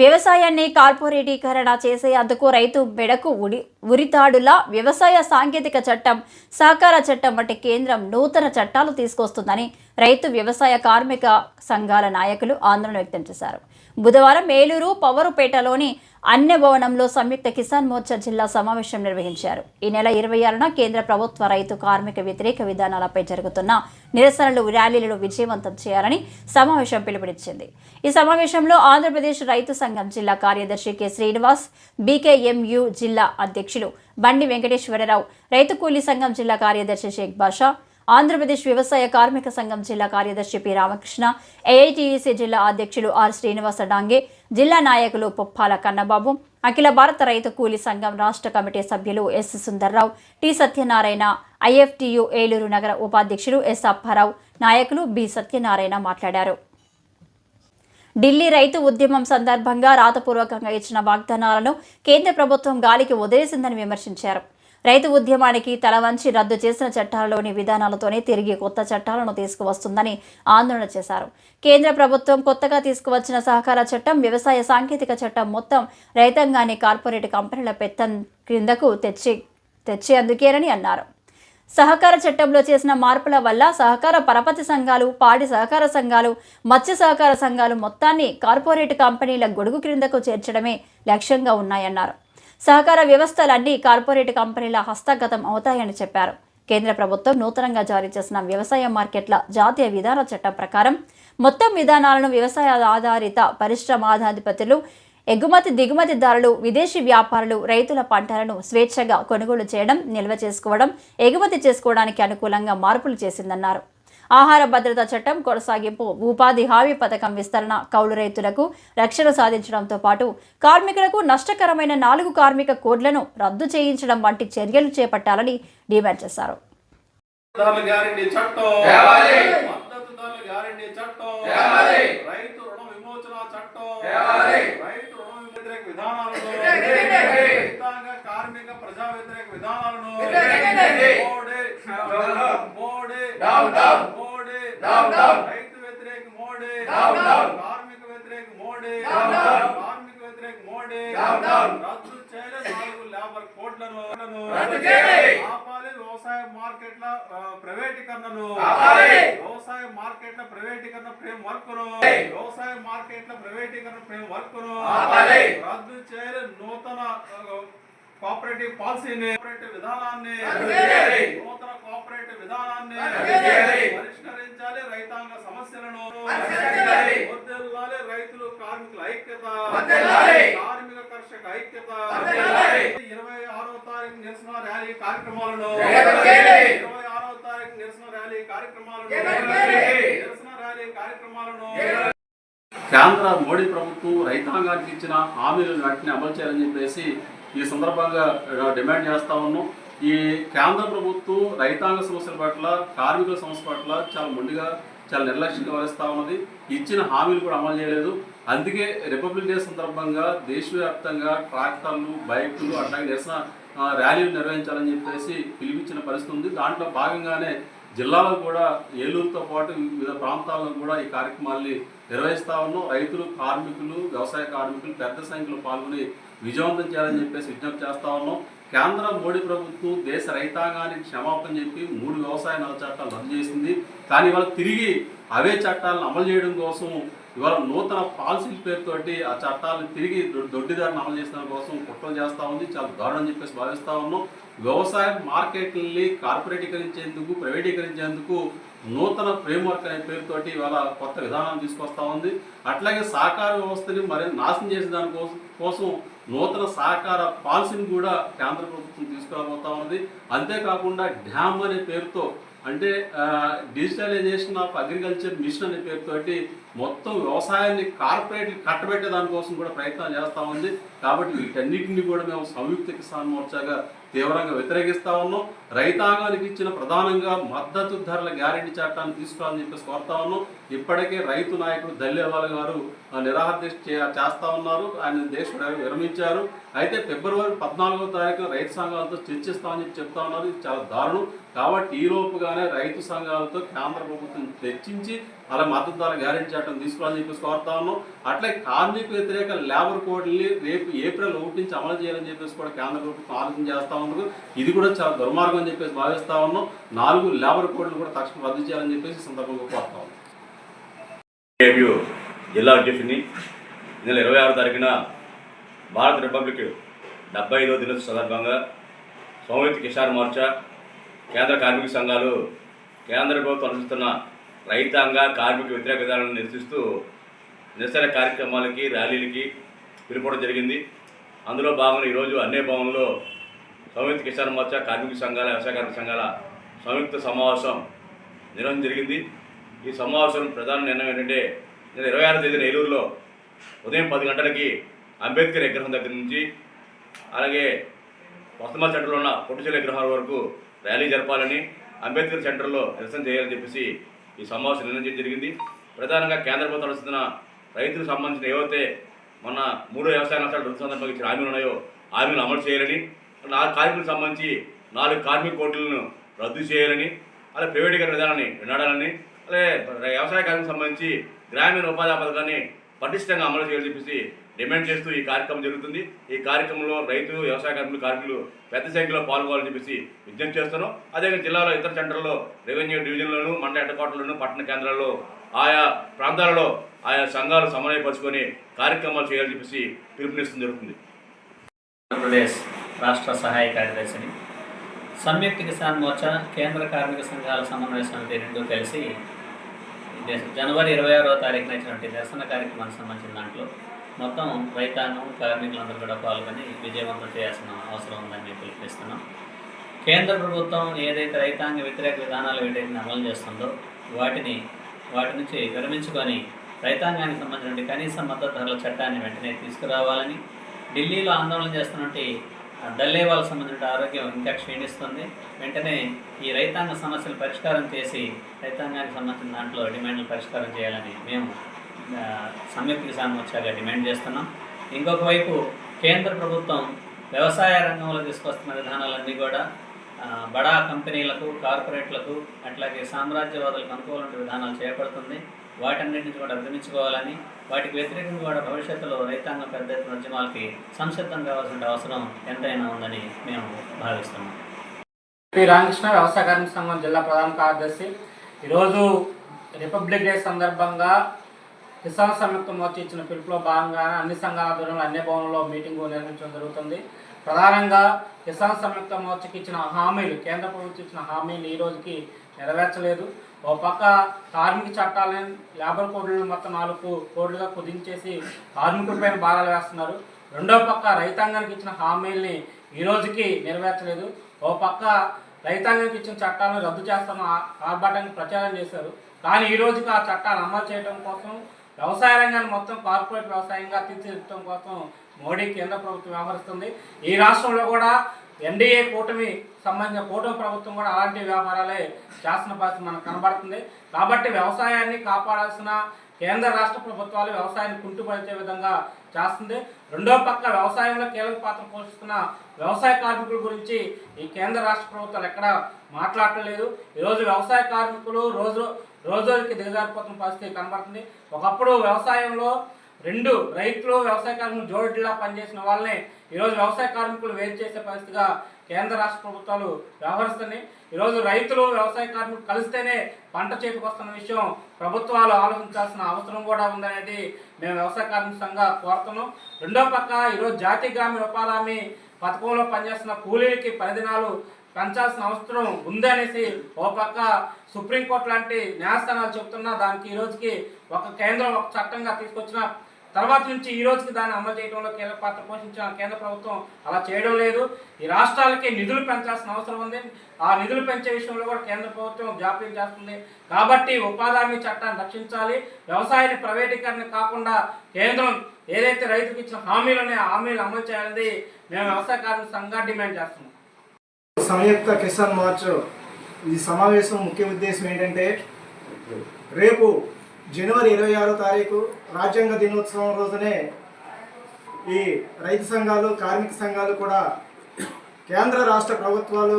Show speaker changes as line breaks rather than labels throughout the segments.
వ్యవసాయాన్ని కార్పొరేటీకరణ చేసేందుకు రైతు బెడకు ఉడి ఉరితాడులా వ్యవసాయ సాంకేతిక చట్టం సహకార చట్టం వంటి కేంద్రం నూతన చట్టాలు తీసుకొస్తుందని రైతు వ్యవసాయ కార్మిక సంఘాల నాయకులు ఆందోళన వ్యక్తం చేశారు. బుధవారం మేలూరు పవరుపేటలోని అన్య భవనంలో సంయుక్త కిసాన్ మోర్చా జిల్లా సమావేశం నిర్వహించారు. ఈ నెల ఇరవై ఆరున కేంద్ర ప్రభుత్వ రైతు కార్మిక వ్యతిరేక విధానాలపై జరుగుతున్న నిరసనలు ర్యాలీలను విజయవంతం చేయాలని సమావేశం పిలుపునిచ్చింది. ఈ సమావేశంలో ఆంధ్రప్రదేశ్ రైతు సంఘం జిల్లా కార్యదర్శి కె. శ్రీనివాస్ బీకేఎంయు జిల్లా అధ్యక్షులు బండి వెంకటేశ్వరరావు రైతు కూలీ సంఘం జిల్లా కార్యదర్శి షేక్ బాషా ఆంధ్రప్రదేశ్ వ్యవసాయ కార్మిక సంఘం జిల్లా కార్యదర్శి పి రామకృష్ణ ఏఐటీయూసీ జిల్లా అధ్యక్షులు ఆర్ శ్రీనివాస డాంగే జిల్లా నాయకులు పుప్పాల కన్నబాబు అఖిల భారత రైతు కూలీ సంఘం రాష్ట్ర కమిటీ సభ్యులు S Sundarrao T Satyanarayana IFTU Eluru నగర ఉపాధ్యక్షులు ఎస్ అప్పారావు నాయకులు బి సత్యనారాయణ మాట్లాడారు. ఢిల్లీ రైతు ఉద్యమం సందర్భంగా రాతపూర్వకంగా ఇచ్చిన వాగ్దానాలను కేంద్ర ప్రభుత్వం గాలికి వదిలేసిందని విమర్శించారు. రైతు ఉద్యమానికి తల వంచి రద్దు చేసిన చట్టాలలోని విధానాలతోనే తిరిగి కొత్త చట్టాలను తీసుకువస్తుందని ఆందోళన చేశారు. కేంద్ర ప్రభుత్వం కొత్తగా తీసుకువచ్చిన సహకార చట్టం వ్యవసాయ సాంకేతిక చట్టం మొత్తం రైతాంగాన్ని కార్పొరేట్ కంపెనీల పెత్తం క్రిందకు తెచ్చి తెచ్చేందుకేనని అన్నారు. సహకార చట్టంలో చేసిన మార్పుల వల్ల సహకార పరపతి సంఘాలు పాడి సహకార సంఘాలు మత్స్య సహకార సంఘాలు మొత్తాన్ని కార్పొరేట్ కంపెనీల గొడుగు క్రిందకు చేర్చడమే లక్ష్యంగా ఉన్నాయన్నారు. సహకార వ్యవస్థలన్నీ కార్పొరేట్ కంపెనీల హస్తగతం అవుతాయని చెప్పారు. కేంద్ర ప్రభుత్వం నూతనంగా జారీ చేసిన వ్యవసాయ మార్కెట్ల జాతీయ విధాన చట్టం ప్రకారం మొత్తం విధానాలను వ్యవసాయ ఆధారిత పరిశ్రమాధాధిపతులు ఎగుమతి దిగుమతిదారులు విదేశీ వ్యాపారులు రైతుల పంటలను స్వేచ్ఛగా కొనుగోలు చేయడం నిల్వ చేసుకోవడం ఎగుమతి చేసుకోవడానికి అనుకూలంగా మార్పులు చేసిందన్నారు. ఆహార భద్రతా చట్టం కొనసాగింపు ఉపాధి హామీ పథకం విస్తరణ కౌలు రైతులకు రక్షణ సాధించడంతో పాటు కార్మికులకు నష్టకరమైన నాలుగు కార్మిక కోడ్లను రద్దు చేయించడం వంటి చర్యలు చేపట్టాలని డిమాండ్ చేశారు.
రైతు రుణ విమోచన చట్టం. రైతు రుణ వ్యతిరేక విధానాలను కార్మిక ప్రజా వ్యతిరేక విధానాలను. Modi
down, down.
Modi
down, down.
రైతు వ్యతిరేక మోడీ
డౌన్, డౌన్.
కార్మిక వ్యతిరేక మోడీ
డౌన్, డౌన్.
కార్మిక వ్యతిరేక మోడీ
డౌన్, డౌన్.
రద్దు చేయలేదు నాలుగు లేబర్ కోడ్లను
రద్దు చేయాలి.
ఆపాలి వ్యవసాయ మార్కెట్ల ప్రైవేటీకరణను
ఆపాలి.
వ్యవసాయ మార్కెట్ల ప్రైవేటీకరణ ఫ్రేమ్ వర్క్ను
ఆపాలి.
వ్యవసాయ మార్కెట్ల ప్రైవేటీకరణ ఫ్రేమ్ వర్క్ను
ఆపాలి.
రద్దు చేయాలి నూతన కోఆపరేటివ్ పాలసీని కోఆపరేటివ్ విధానాన్ని. నూతన కోఆపరేటివ్ విధానాన్ని. పరిష్కరించాలి రైతాంగ సమస్యలను రైతులు కార్మికుల ఐక్యత. కార్మిక కర్షక ఐక్యత. ఇరవై ఆరో తారీఖు నిరసన ర్యాలీ కార్యక్రమాలను. ఇరవై ఆరో తారీఖు నిరసన ర్యాలీ కార్యక్రమాలను. నిరసన ర్యాలీ కార్యక్రమాలను కేంద్ర మోడీ ప్రభుత్వం రైతాంగానికి ఇచ్చిన హామీలను వెంటనే అమలు చేయాలని చెప్పేసి ఈ సందర్భంగా డిమాండ్ చేస్తా ఉన్నాం. ఈ కేంద్ర ప్రభుత్వం రైతాంగ సమస్యల పట్ల కార్మికుల సమస్య పట్ల చాలా ముందుగా చాలా నిర్లక్ష్యంగా వహిస్తూ ఉన్నది. ఇచ్చిన హామీలు కూడా అమలు చేయలేదు. అందుకే రిపబ్లిక్ డే సందర్భంగా దేశవ్యాప్తంగా ట్రాక్టర్లు బైకులు అట్లాగే నిరసన ర్యాలీలు నిర్వహించాలని చెప్పేసి పిలిపించిన పరిస్థితి ఉంది. దాంట్లో భాగంగానే జిల్లాలో కూడా ఏలూరుతో పాటు వివిధ ప్రాంతాల్లో కూడా ఈ కార్యక్రమాల్ని నిర్వహిస్తా ఉన్నాం. రైతులు కార్మికులు వ్యవసాయ కార్మికులు పెద్ద సంఖ్యలో పాల్గొని విజయవంతం చేయాలని చెప్పేసి విజ్ఞప్తి చేస్తా ఉన్నాం. కేంద్ర మోడీ ప్రభుత్వం దేశ రైతాంగానికి క్షమాపణ చెప్పి మూడు వ్యవసాయ నల్ల చట్టాలు రద్దు చేసింది. కానీ ఇవాళ తిరిగి అవే చట్టాలను అమలు చేయడం కోసం ఇవాళ నూతన పాలసీల పేరుతోటి ఆ చట్టాలను తిరిగి దొడ్డిదారిని అమలు చేసిన కోసం కుట్రలు చేస్తా ఉంది. చాలా దారుణం చెప్పేసి భావిస్తూ ఉన్నాం. వ్యవసాయ మార్కెట్లని కార్పొరేటీకరించేందుకు ప్రైవేటీకరించేందుకు నూతన ఫ్రేమ్వర్క్ అనే పేరుతోటి ఇవాళ కొత్త విధానాన్ని తీసుకొస్తా ఉంది. అట్లాగే సహకార వ్యవస్థని మరి నాశనం చేసే దానికోసం కోసం నూతన సహకార పాలసీని కూడా కేంద్ర ప్రభుత్వం తీసుకురాబోతా ఉంది అంతేకాకుండా డ్యామ్ అనే పేరుతో అంటే డిజిటలైజేషన్ ఆఫ్ అగ్రికల్చర్ మిషన్ అనే పేరుతోటి మొత్తం వ్యవసాయాన్ని కార్పొరేట్ కట్టబెట్టే దానికోసం కూడా ప్రయత్నం చేస్తూ ఉంది. కాబట్టి వీటన్నిటిని కూడా మేము సంయుక్త కిసాన్ మోర్చాగా తీవ్రంగా వ్యతిరేకిస్తా ఉన్నాం. రైతాంగానికి ఇచ్చిన ప్రధానంగా మద్దతు ధరల గ్యారెంటీ చట్టాన్ని తీసుకురావాలని చెప్పేసి కోరుతా ఉన్నాం. ఇప్పటికే రైతు నాయకుడు దల్లేవాల గారు ఆ, నిరాహార దీక్ష చే- చేస్తా ఉన్నారు. ఆయన దేశ విరమించారు. అయితే ఫిబ్రవరి పద్నాలుగో తారీఖున రైతు సంఘాలతో చర్చిస్తామని చెప్పి చెప్తా ఉన్నారు. ఇది చాలా దారుణం. కాబట్టి ఈ లోపుగానే రైతు సంఘాలతో కేంద్ర ప్రభుత్వం చర్చించి అలా మద్దతు ధర గ్యారెంటీ చట్టం తీసుకోవాలని చెప్పేసి కోరుతా ఉన్నాం. అట్లే కార్మిక వ్యతిరేక లేబర్ కోడ్ని రేపు ఏప్రిల్ ఒకటి నుంచి అమలు చేయాలని చెప్పేసి కూడా కేంద్ర ప్రభుత్వం ఆలోచన చేస్తా ఉన్నారు ఇది కూడా చాలా దుర్మార్గం అని చెప్పేసి భావిస్తా ఉన్నాం. నాలుగు లేబర్ కోడ్లు కూడా తక్షణం రద్దు చేయాలని చెప్పేసి సందర్భంగా కోరుతా ఉన్నాం.
ఏబియు జిల్లా అధ్యక్షుని నెల ఇరవై ఆరు తారీఖున భారత రిపబ్లిక్ డెబ్బై ఐదో దినోత్సవ సందర్భంగా సంయుక్త కిసాన్ మోర్చా కేంద్ర కార్మిక సంఘాలు కేంద్ర ప్రభుత్వం అనుసరిస్తున్న రైతాంగ కార్మిక వ్యతిరేక విధానాలను నిరసిస్తూ నిరసన కార్యక్రమాలకి ర్యాలీలకి పిలుపడం జరిగింది. అందులో భాగంగా ఈరోజు అన్నే భవన్లో సంయుక్త కిసాన్ మోర్చా కార్మిక సంఘాల వ్యవసాయ కార్మిక సంఘాల సంయుక్త సమావేశం నిర్వహణ జరిగింది. ఈ సమావేశం ప్రధాన నిర్ణయం ఏంటంటే నేను ఇరవై ఆరు తేదీన ఏలూరులో ఉదయం పది గంటలకి అంబేద్కర్ విగ్రహం దగ్గర నుంచి అలాగే వస్తమాల్ సెంటర్లో ఉన్న పొట్టుచెల విగ్రహాల వరకు ర్యాలీ జరపాలని అంబేద్కర్ సెంటర్లో నిరసన చేయాలని చెప్పేసి ఈ సమావేశం నిర్ణయించడం జరిగింది. ప్రధానంగా కేంద్ర ప్రభుత్వం నడుస్తున్న రైతులకు సంబంధించిన ఏవైతే మొన్న మూడో వ్యవసాయ నష్టాలు రెండు సందర్భంగా ఇచ్చిన హామీలు ఉన్నాయో హామీలు అమలు చేయాలని నాలుగు కార్మికులకు సంబంధించి నాలుగు కార్మిక కోట్లను రద్దు చేయాలని అలాగే ప్రైవేటీకరణ విధానాన్ని వినాడాలని అలాగే వ్యవసాయ కార్మికులకు సంబంధించి గ్రామీణ ఉపాధి పథకాన్ని పటిష్టంగా అమలు చేయాలని చెప్పేసి డిమాండ్ చేస్తూ ఈ కార్యక్రమం జరుగుతుంది. ఈ కార్యక్రమంలో రైతులు వ్యవసాయ కార్మికులు కార్మికులు పెద్ద సంఖ్యలో పాల్గొనాలని చెప్పేసి విజ్ఞప్తి చేస్తున్నాం అదేవిధంగా జిల్లాలో ఇతర సెంటర్లో రెవెన్యూ డివిజన్లోను మండల హెడ్ పట్టణ కేంద్రాల్లో ఆయా ప్రాంతాలలో ఆయా సంఘాలు సమన్వయపరుచుకొని కార్యక్రమాలు చేయాలని చెప్పేసి పిలుపునిస్తుంది జరుగుతుంది.
ఆంధ్రప్రదేశ్ రాష్ట్ర సహాయ కార్యదర్శిని సంయుక్త కిసాన్ మోర్చా కేంద్ర కార్మిక సంఘాల సమన్వయ సమితి రెండు కలిసి జనవరి ఇరవై ఆరో తారీఖున ఇచ్చినటువంటి దర్శన కార్యక్రమానికి సంబంధించిన దాంట్లో మొత్తం రైతాంగం కార్మికులందరూ కూడా పాల్గొని విజయవంతం చేయాల్సిన అవసరం ఉందని మేము పిలుపునిస్తున్నాం కేంద్ర ప్రభుత్వం ఏదైతే రైతాంగ వ్యతిరేక విధానాలు వీటిని అమలు చేస్తుందో వాటిని వాటి నుంచి విరమించుకొని రైతాంగానికి సంబంధించిన కనీస మద్దతు ధరల చట్టాన్ని వెంటనే తీసుకురావాలని ఢిల్లీలో ఆందోళన చేస్తున్నటువంటి డల్లే దల్లేవాళ్ళకు సంబంధించిన ఆరోగ్యం ఇంకా క్షీణిస్తుంది. వెంటనే ఈ రైతాంగ సమస్యలు పరిష్కారం చేసి రైతాంగానికి సంబంధించిన దాంట్లో డిమాండ్లు పరిష్కారం చేయాలని మేము ఆ, సంయుక్త కిసాన్ మోర్చాగా డిమాండ్ చేస్తున్నాం. ఇంకొక వైపు కేంద్ర ప్రభుత్వం వ్యవసాయ రంగంలో తీసుకొస్తున్న విధానాలన్నీ కూడా బడా కంపెనీలకు కార్పొరేట్లకు అట్లాగే సామ్రాజ్యవాదులకు అనుకూలమైన విధానాలు చేపడుతుంది. వాటన్నిటిని కూడా విరమించుకోవాలని వాటికి వ్యతిరేకంగా కూడా భవిష్యత్తులో రైతాంగం పెద్ద ఎత్తున ఉద్యమాలకి సంసిద్ధం కావాల్సిన అవసరం ఎంతైనా ఉందని మేము భావిస్తున్నాం.
పి. రామకృష్ణ వ్యవసాయ కార్మిక సంఘం జిల్లా ప్రధాన కార్యదర్శి. ఈరోజు రిపబ్లిక్ డే సందర్భంగా కిసాన్ సంయుక్త మోర్చా ఇచ్చిన పిలుపులో భాగంగా అన్ని సంఘాల ఆధ్వర్యంలో అన్ని భవనంలో మీటింగు నిర్వహించడం జరుగుతుంది. ప్రధానంగా కిసాన్ సంయుక్త మోర్చాకి ఇచ్చిన హామీలు కేంద్ర ప్రభుత్వం ఇచ్చిన హామీలు ఈ రోజుకి నెరవేర్చలేదు. ఓ పక్క కార్మిక చట్టాలను లేబర్ కోడ్లను మొత్తం నాలుగు కోడ్లుగా కుదించేసి కార్మికుడిపైన భారాలు వేస్తున్నారు. రెండో పక్క రైతాంగానికి ఇచ్చిన హామీల్ని ఈ రోజుకి నెరవేర్చలేదు. ఓ పక్క రైతాంగానికి ఇచ్చిన చట్టాలను రద్దు చేస్తామని ఆర్భాటానికి ప్రచారం చేశారు. కానీ ఈ రోజుకి ఆ చట్టాలు అమలు చేయడం కోసం వ్యవసాయ రంగాన్ని మొత్తం కార్పొరేట్ వ్యవసాయంగా తీర్చిదిద్దడం కోసం మోడీ కేంద్ర ప్రభుత్వం వ్యవహరిస్తుంది. ఈ రాష్ట్రంలో కూడా ఎన్డీఏ కూటమి సంబంధించిన కూటమి ప్రభుత్వం కూడా అలాంటి వ్యాపారాలే చేస్తున్న పరిస్థితి మనకు కనబడుతుంది. కాబట్టి వ్యవసాయాన్ని కాపాడాల్సిన కేంద్ర రాష్ట్ర ప్రభుత్వాలు వ్యవసాయాన్ని కుంటుపరిచే విధంగా చేస్తుంది. రెండో పక్క వ్యవసాయంలో కీలక పాత్ర పోషిస్తున్న వ్యవసాయ కార్మికుల గురించి ఈ కేంద్ర రాష్ట్ర ప్రభుత్వాలు ఎక్కడ మాట్లాడలేదు ఈరోజు వ్యవసాయ కార్మికులు రోజు రోజుకి దిగజారిపోతున్న పరిస్థితి కనబడుతుంది. ఒకప్పుడు వ్యవసాయంలో రెండు రైతులు వ్యవసాయ కార్మికులు జోడిలా పనిచేసిన వాళ్ళని ఈరోజు వ్యవసాయ కార్మికులు వేరు చేసే పరిస్థితిగా కేంద్ర రాష్ట్ర ప్రభుత్వాలు వ్యవహరిస్తున్నాయి. ఈరోజు రైతులు వ్యవసాయ కార్మికులు కలిస్తేనే పంట చేతికి వస్తున్న విషయం ప్రభుత్వాలు ఆలోచించాల్సిన అవసరం కూడా ఉందనేది మేము వ్యవసాయ కార్మిక సంఘంగా కోరుతున్నాం. రెండో పక్క ఈరోజు జాతీయ గ్రామీణ ఉపాధి హామీ పథకంలో పనిచేస్తున్న కూలీలకి పదిదినాలు పెంచాల్సిన అవసరం ఉందనేసి ఓ పక్క సుప్రీంకోర్టు లాంటి న్యాయస్థానాలు చెప్తున్నా దానికి ఈ రోజుకి ఒక కేంద్రం ఒక చట్టంగా తీసుకొచ్చిన తర్వాత నుంచి ఈ రోజుకి దాన్ని అమలు చేయడంలో కీలక పాత్ర పోషించిన కేంద్ర ప్రభుత్వం అలా చేయడం లేదు. ఈ రాష్ట్రాలకి నిధులు పెంచాల్సిన అవసరం ఉంది. ఆ నిధులు పెంచే విషయంలో కూడా కేంద్ర ప్రభుత్వం జాప్యం చేస్తుంది. కాబట్టి ఉపాధి హామీ చట్టాన్ని రక్షించాలి. వ్యవసాయాన్ని ప్రైవేటీకరణ కాకుండా కేంద్రం ఏదైతే రైతుకు ఇచ్చిన హామీలు హామీలు అమలు చేయాలని మేము వ్యవసాయ కార్మిక సంఘం డిమాండ్ చేస్తున్నాం.
సంయుక్త కిసాన్ మార్చ్ ఈ సమావేశం ముఖ్య ఉద్దేశం ఏంటంటే రేపు జనవరి ఇరవై ఆరో తారీఖు రాజ్యాంగ దినోత్సవం రోజునే ఈ రైతు సంఘాలు కార్మిక సంఘాలు కూడా కేంద్ర రాష్ట్ర ప్రభుత్వాలు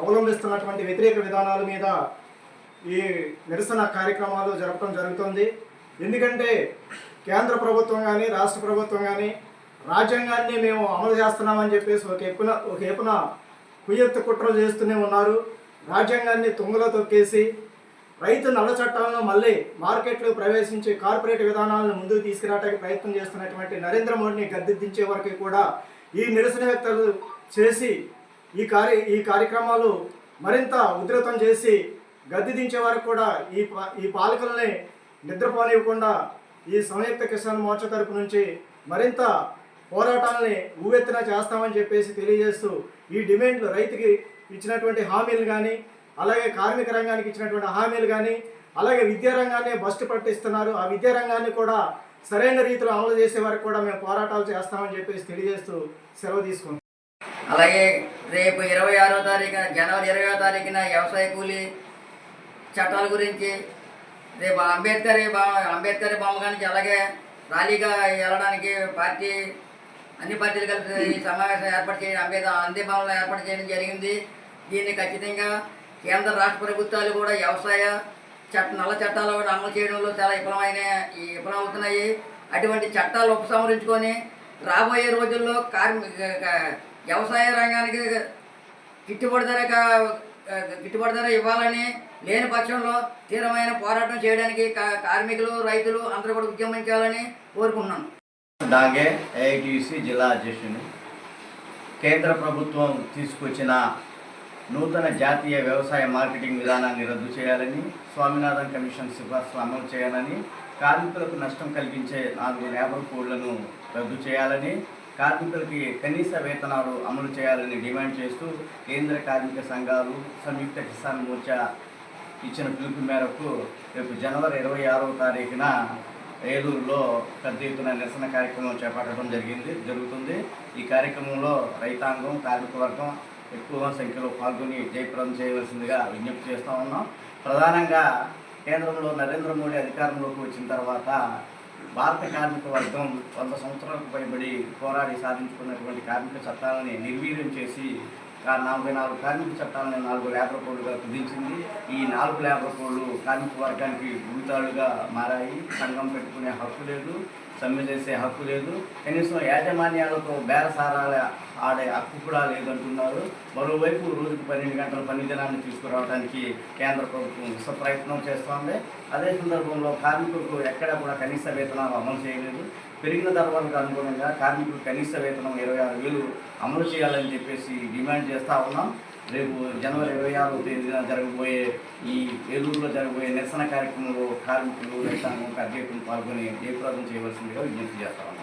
అవలంబిస్తున్నటువంటి వ్యతిరేక విధానాల మీద ఈ నిరసన కార్యక్రమాలు జరపడం జరుగుతుంది. ఎందుకంటే కేంద్ర ప్రభుత్వం కానీ రాష్ట్ర ప్రభుత్వం కానీ రాజ్యాంగాన్ని మేము అమలు చేస్తున్నామని చెప్పేసి ఒక ఎప్పున ఒక ఏపున కుయ్యెత్తు కుట్రలు చేస్తూనే ఉన్నారు. రాజ్యాంగాన్ని తుంగలో తొక్కేసి రైతు నల్ల చట్టాలను మళ్ళీ మార్కెట్లో ప్రవేశించి కార్పొరేట్ విధానాలను ముందుకు తీసుకురావడానికి ప్రయత్నం చేస్తున్నటువంటి నరేంద్ర మోడీని గద్దెదించే వరకు కూడా ఈ నిరసన వ్యక్తలు చేసి ఈ కార్య ఈ కార్యక్రమాలు మరింత ఉధృతం చేసి గద్దెదించే వరకు కూడా ఈ ఈ పాలకులని నిద్రపోనివ్వకుండా ఈ సంయుక్త కిసాన్ మోర్చా తరపు నుంచి మరింత పోరాటాలని ఊవెత్తున చేస్తామని చెప్పేసి తెలియజేస్తూ ఈ డిమాండ్లు రైతుకి ఇచ్చినటువంటి హామీలు కానీ అలాగే కార్మిక రంగానికి ఇచ్చినటువంటి హామీలు కానీ అలాగే విద్యారంగాన్ని బస్టు పట్టిస్తున్నారు. ఆ విద్యారంగాన్ని కూడా సరైన రీతిలో అమలు చేసే వరకు కూడా మేము పోరాటాలు చేస్తామని చెప్పేసి తెలియజేస్తూ సెలవు తీసుకుంటాం
అలాగే రేపు ఇరవై ఆరో తారీఖున జనవరి ఇరవై తారీఖున వ్యవసాయ కూలీ చట్టాల గురించి రేపు అంబేద్కర్ అంబేద్కర్ బొమ్మ అలాగే ర్యాలీగా వెళ్ళడానికి పార్టీ అన్ని పార్టీలు కలిసి ఈ సమావేశం ఏర్పాటు చేయడం అంబేద్కర్ అందే భవన్లో ఏర్పాటు చేయడం జరిగింది. దీన్ని ఖచ్చితంగా కేంద్ర రాష్ట్ర ప్రభుత్వాలు కూడా వ్యవసాయ చట్ట నల్ల చట్టాలు కూడా అమలు చేయడంలో చాలా విఫలమైన ఈ విఫలమవుతున్నాయి. అటువంటి చట్టాలు ఉపసంహరించుకొని రాబోయే రోజుల్లో కార్మిక వ్యవసాయ రంగానికి గిట్టుబాటు ధర గిట్టుబాటు ధర ఇవ్వాలని లేని పక్షంలో తీవ్రమైన పోరాటం చేయడానికి కా- కార్మికులు రైతులు అందరూ కూడా ఉద్యమించాలని కోరుకుంటున్నాను.
డాంగే ఏఐటిసి జిల్లా అధ్యక్షుని కేంద్ర ప్రభుత్వం తీసుకొచ్చిన నూతన జాతీయ వ్యవసాయ మార్కెటింగ్ విధానాన్ని రద్దు చేయాలని స్వామినాథన్ కమిషన్ సిఫార్సులు అమలు చేయాలని కార్మికులకు నష్టం కలిగించే నాలుగు లేబర్ కోడ్లను రద్దు చేయాలని కార్మికులకి కనీస వేతనాలు అమలు చేయాలని డిమాండ్ చేస్తూ కేంద్ర కార్మిక సంఘాలు సంయుక్త కిసాన్ మోర్చా ఇచ్చిన పిలుపు మేరకు రేపు జనవరి ఇరవై ఆరవ తారీఖున ఏలూరులో పెద్ద ఎత్తున నిరసన కార్యక్రమం చేపట్టడం జరిగింది జరుగుతుంది. ఈ కార్యక్రమంలో రైతాంగం కార్మిక వర్గం ఎక్కువ సంఖ్యలో పాల్గొని జయప్రదం చేయవలసిందిగా విజ్ఞప్తి చేస్తూ ఉన్నాం. ప్రధానంగా కేంద్రంలో నరేంద్ర మోడీ అధికారంలోకి వచ్చిన తర్వాత భారత కార్మిక వర్గం వంద సంవత్సరాలకు పైబడి పోరాడి సాధించుకున్నటువంటి కార్మిక చట్టాలని నిర్వీర్యం చేసి నలభై నాలుగు కార్మిక చట్టాలను నాలుగు లేబర్ కోడ్లుగా కుదించింది. ఈ నాలుగు లేబర్ కోడ్లు కార్మిక వర్గానికి భూతాలుగా మారాయి. సంఘం పెట్టుకునే హక్కు లేదు సమ్మె చేసే హక్కు లేదు. కనీసం యాజమాన్యాలతో బేరసారాల ఆడే హక్కు కూడా లేదంటున్నారు. మరోవైపు రోజుకు పన్నెండు గంటల పని దినాన్ని తీసుకురావడానికి కేంద్ర ప్రభుత్వం విశ్వ ప్రయత్నం చేస్తోంది. అదే సందర్భంలో కార్మికులకు ఎక్కడ కూడా కనీస వేతనాలు అమలు చేయలేదు. పెరిగిన ధరలకు అనుగుణంగా కార్మికులు కనీస వేతనం ఇరవై ఆరు వేలు అమలు చేయాలని చెప్పేసి డిమాండ్ చేస్తూ ఉన్నాం. రేపు జనవరి ఇరవై ఆరో తేదీన జరగబోయే ఈ ఏలూరులో జరగబోయే నిరసన కార్యక్రమంలో కార్మికులు రైతాంగం అధ్యక్షులు పాల్గొని జయప్రదం చేయవలసిందిగా విజ్ఞప్తి చేస్తా ఉన్నాం.